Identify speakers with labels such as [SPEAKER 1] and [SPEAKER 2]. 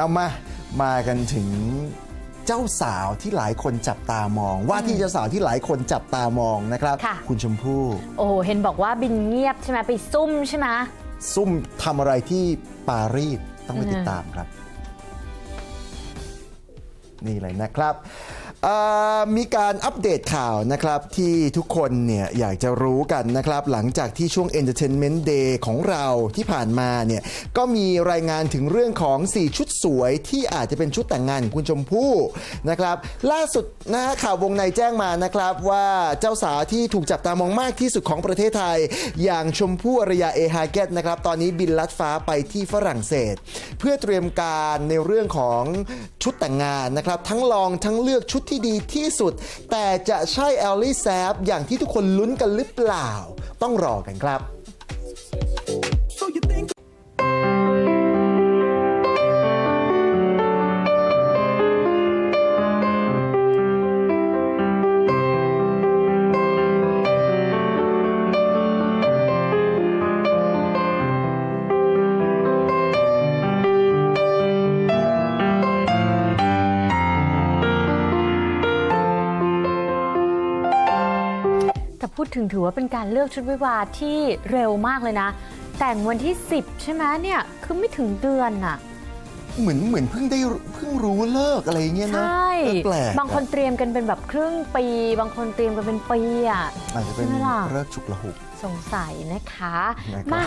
[SPEAKER 1] เอามา มากันถึงเจ้าสาวที่หลายคนจับตามอง ว่าที่เจ้าสาวที่หลายคนจับตามองนะครับ
[SPEAKER 2] ค่ะ
[SPEAKER 1] คุณชมพู่
[SPEAKER 2] โอ้โหเห็นบอกว่าบินเงียบใช่ไหมไปซุ่มใช่ไหม
[SPEAKER 1] ซุ่มทำอะไรที่ปารีสต้องไปติดตามครับ นี่เลยนะครับเอ่อมีการอัปเดตข่าวนะครับที่ทุกคนเนี่ยอยากจะรู้กันนะครับ หลังจากที่ช่วง Entertainment Day ของเราที่ผ่านมาเนี่ยก็มีรายงานถึงเรื่องของ 4 ชุดสวยที่อาจจะเป็นชุดแต่งงานของคุณชมพู่นะครับล่าสุดนะฮะข่าววงในแจ้งมานะครับว่าเจ้าสาวที่ถูกจับตามองมากที่สุดของประเทศไทย อย่างชมพู่อารยาเอฮาเกตนะครับตอนนี้บินลัดฟ้าไปที่ฝรั่งเศส เพื่อเตรียมการในเรื่องของชุดแต่งงานนะครับทั้งลองทั้งเลือกชุดที่ที่ดีที่สุด แต่จะใช่แอลลี่แซฟอย่างที่ทุกคนลุ้นกันหรือเปล่า ต้องรอกันครับ
[SPEAKER 2] พูดถึงถือว่าเป็นการเลือกชุดวิวาห์ที่เร็วมากเลยนะ แต่งวันที่ 10 ใช่ไหมเนี่ย คือไม่ถึงเดือนน่ะ
[SPEAKER 1] เหมือนเหมือนเพิ่งได้เพิ่งรู้เลิกอะไรอย่างเงี้ย
[SPEAKER 2] ใช
[SPEAKER 1] นะ่ เออแปลกอะ
[SPEAKER 2] บางคนเตรียมกันเป็นแบบครึ่งปี บางคนเตรียมกันเป็นปีอะ
[SPEAKER 1] อาจจะเป็น
[SPEAKER 2] ใช่ไหมล่ะ
[SPEAKER 1] เลิกฉุกละหุก
[SPEAKER 2] สงสัยนะคะ
[SPEAKER 1] นะครับ
[SPEAKER 2] มา